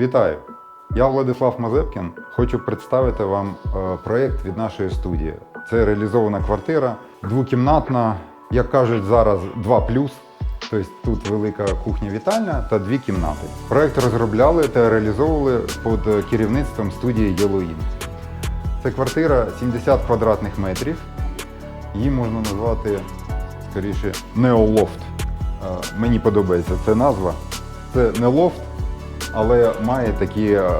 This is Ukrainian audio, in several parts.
Вітаю! Я Владислав Мазепкін. Хочу представити вам е, проєкт від нашої студії. Це реалізована квартира, двокімнатна, як кажуть зараз, 2 Тобто тут велика кухня-вітальня та дві кімнати. Проєкт розробляли та реалізовували під керівництвом студії Єлоїн. Це квартира 70 квадратних метрів. Її можна назвати скоріше неолофт. Е, Мені подобається ця назва. Це не лофт, але має такі е,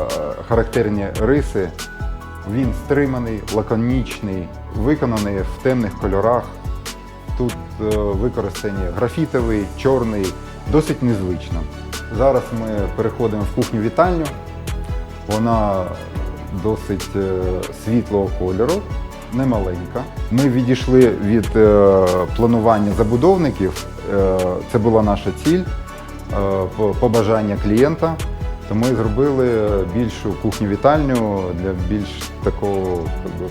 характерні риси. Він стриманий, лаконічний, виконаний в темних кольорах. Тут е, використані графітовий, чорний, досить незвично. Зараз ми переходимо в кухню-вітальню. Вона досить е, світлого кольору, немаленька. Ми відійшли від планування забудовників. Це була наша ціль, побажання клієнта. То ми зробили більшу кухню-вітальню для більш такого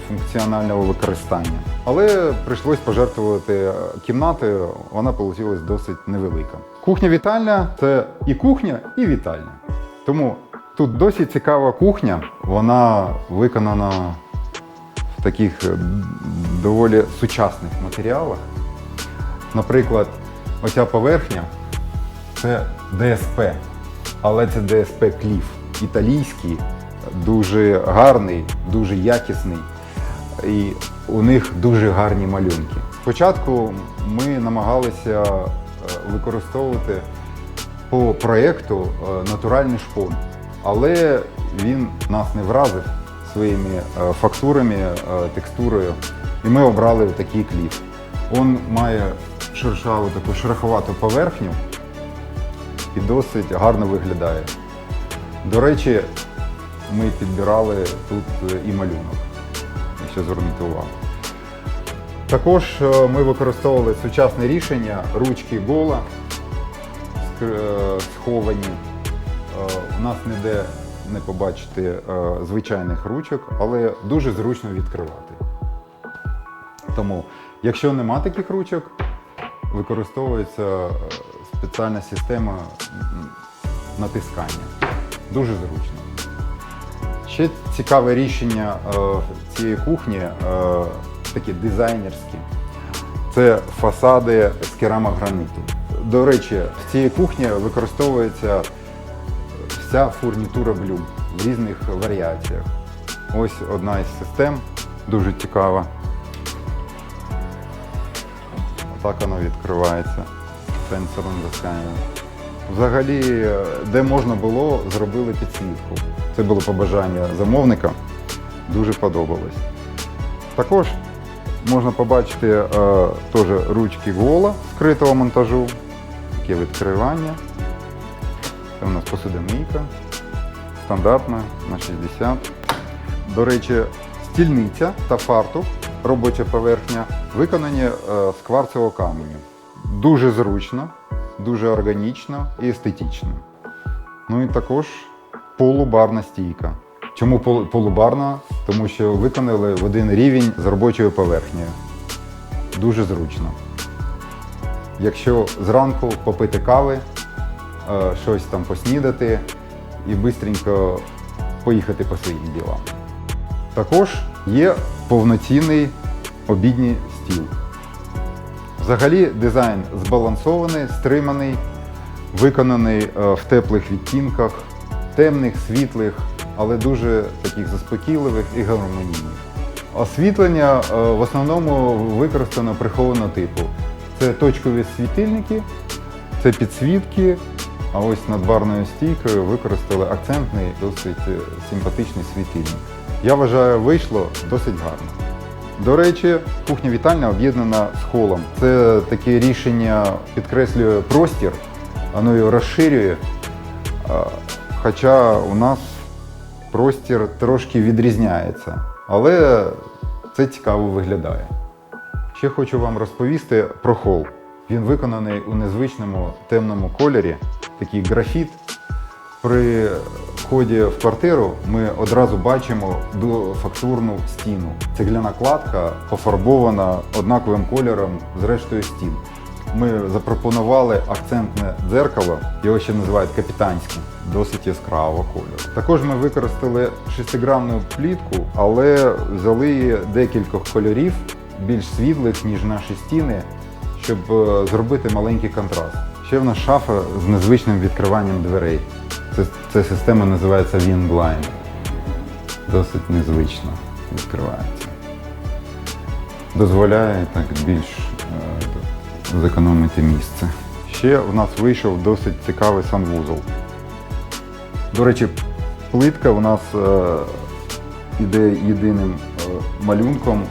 функціонального використання. Але прийшлось пожертвувати кімнатою, вона вийшла досить невелика. Кухня-вітальня це і кухня, і вітальня. Тому тут досить цікава кухня, вона виконана в таких е, доволі сучасних матеріалах. Наприклад, оця поверхня це ДСП, але це ДСП Кліф. Італійський, дуже гарний, дуже якісний. І у них дуже гарні малюнки. Спочатку ми намагалися е, використовувати по проєкту е, натуральний шпон, але він нас не вразив своїми е, фактурами, текстурою. І ми обрали такий кліф. Він має шершаву таку шероховату поверхню і досить гарно виглядає. До речі, ми підбирали тут е, і малюнок, якщо звернути увагу. Також е, ми використовували сучасне рішення ручки гола е, сховані. У нас ніде не побачити звичайних ручок, але дуже зручно відкривати. Тому, якщо нема таких ручок, використовується е, спеціальна система натискання. Дуже зручно. Ще цікаве рішення е, цієї кухні, е, такі дизайнерські. Це фасади з керамограниту. До речі, в цій кухні використовується вся фурнітура блюм в різних варіаціях. Ось одна із систем, дуже цікава. Отак воно відкривається сенсором засканює. Взагалі, е, де можна було, зробили підсвітку. Це було побажання замовника. Дуже подобалось. Також можна побачити е, теж ручки гола скритого монтажу, таке відкривання. Це у нас посудомийка, стандартна на 60. До речі, стільниця та фартух, робоча поверхня, виконані е, з кварцевого каменю. Дуже зручно, дуже органічно і естетично. Ну і також полубарна стійка. Чому полубарна? Тому що виконали в один рівень з робочою поверхнею. Дуже зручно. Якщо зранку попити кави, е, щось там поснідати і швидко поїхати по своїм ділам. Також є повноцінний обідній стіл. Взагалі дизайн збалансований, стриманий, виконаний е, в теплих відтінках, темних, світлих, але дуже таких заспокійливих і гармонійних. Освітлення е, в основному використано прихованого типу. Це точкові світильники, це підсвітки, а ось над барною стійкою використали акцентний, досить е, симпатичний світильник. Я вважаю, вийшло досить гарно. До речі, кухня-вітальня об'єднана з холом. Це таке рішення підкреслює простір, воно його розширює. Хоча у нас простір трошки відрізняється, але це цікаво виглядає. Ще хочу вам розповісти про хол. Він виконаний у незвичному темному кольорі, такий графіт. При вході в квартиру ми одразу бачимо фактурну стіну. Цегляна кладка пофарбована однаковим кольором з рештою стін. ми запропонували акцентне дзеркало, його ще називають капітанським, досить яскравого кольору. Також ми використали шестигранну плітку, але взяли її декількох кольорів, більш світлих, ніж наші стіни, щоб е, зробити маленький контраст. Ще в нас шафа з незвичним відкриванням дверей. Ця система називається Wing Blind. Досить незвично відкривається. Дозволяє так більш е, зекономити місце. Ще в нас вийшов досить цікавий санвузол. До речі, плитка у нас е, іде єдиним е, малюнком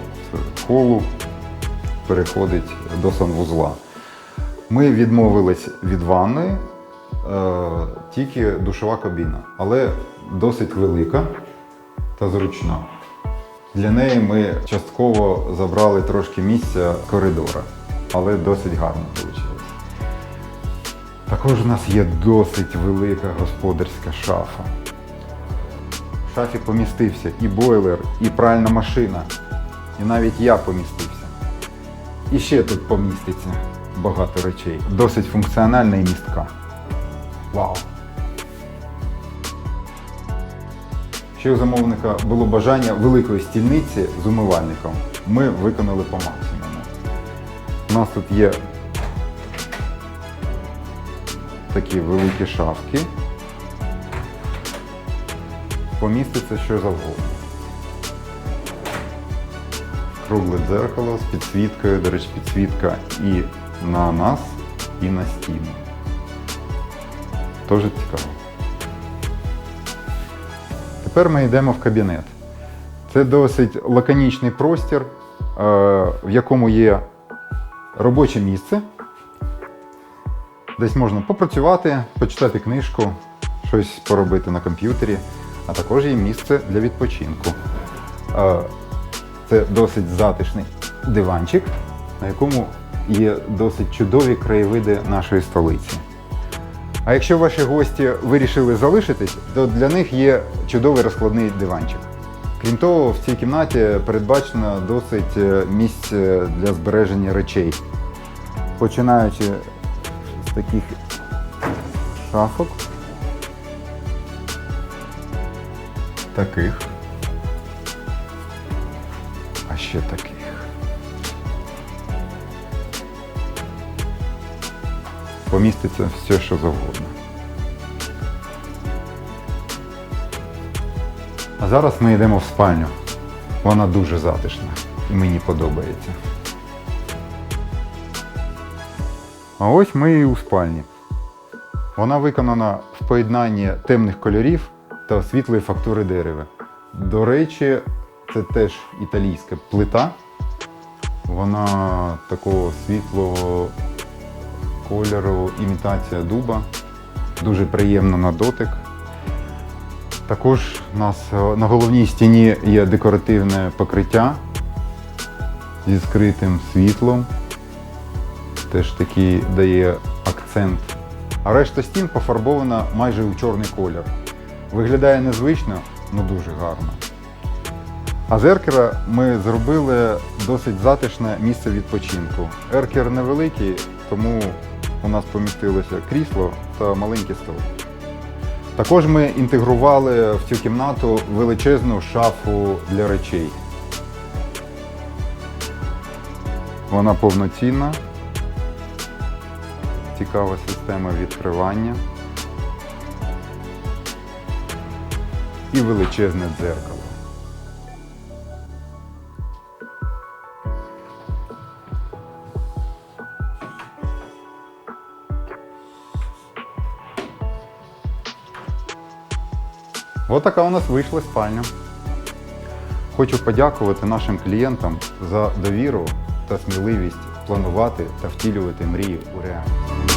з холу переходить до санвузла. Ми відмовились від ванної, е, тільки душова кабіна, але досить велика та зручна. Для неї ми частково забрали трошки місця коридора, але досить гарно вийшло. Також у нас є досить велика господарська шафа. В шафі помістився і бойлер, і пральна машина, і навіть я помістився. І ще тут поміститься багато речей. Досить функціональна і містка. Вау! Ще у замовника було бажання великої стільниці з умивальником. Ми виконали по максимуму. У нас тут є такі великі шафки. Поміститься що завгодно. Кругле дзеркало з підсвіткою, до речі, підсвітка і на нас, і на стіну. Дуже цікаво. Тепер ми йдемо в кабінет. Це досить лаконічний простір, е, в якому є робоче місце. Десь можна попрацювати, почитати книжку, щось поробити на комп'ютері, а також є місце для відпочинку. Е, Це досить затишний диванчик, на якому є досить чудові краєвиди нашої столиці. А якщо ваші гості вирішили залишитись, то для них є чудовий розкладний диванчик. Крім того, в цій кімнаті передбачено досить е, місць е, для збереження речей. Починаючи з таких шафок, таких, а ще таких. Поміститься все, що завгодно. А зараз ми йдемо в спальню. Вона дуже затишна і мені подобається. А ось ми і у спальні. Вона виконана в поєднанні темних кольорів та світлої фактури дерева. До речі, це теж італійська плита. Вона такого світлого кольору, імітація дуба. Дуже приємно на дотик. Також у нас е, на головній стіні є декоративне покриття зі скритим світлом. Теж такий дає акцент. А решта стін пофарбована майже у чорний колір. Виглядає незвично, але дуже гарно. А з еркера ми зробили досить затишне місце відпочинку. Еркер невеликий, тому у нас помістилося крісло та маленький стол. Також ми інтегрували в цю кімнату величезну шафу для речей. Вона повноцінна, цікава система відкривання і величезне дзеркало. Отака у нас вийшла спальня. Хочу подякувати нашим клієнтам за довіру та сміливість планувати та втілювати мрії у реальність.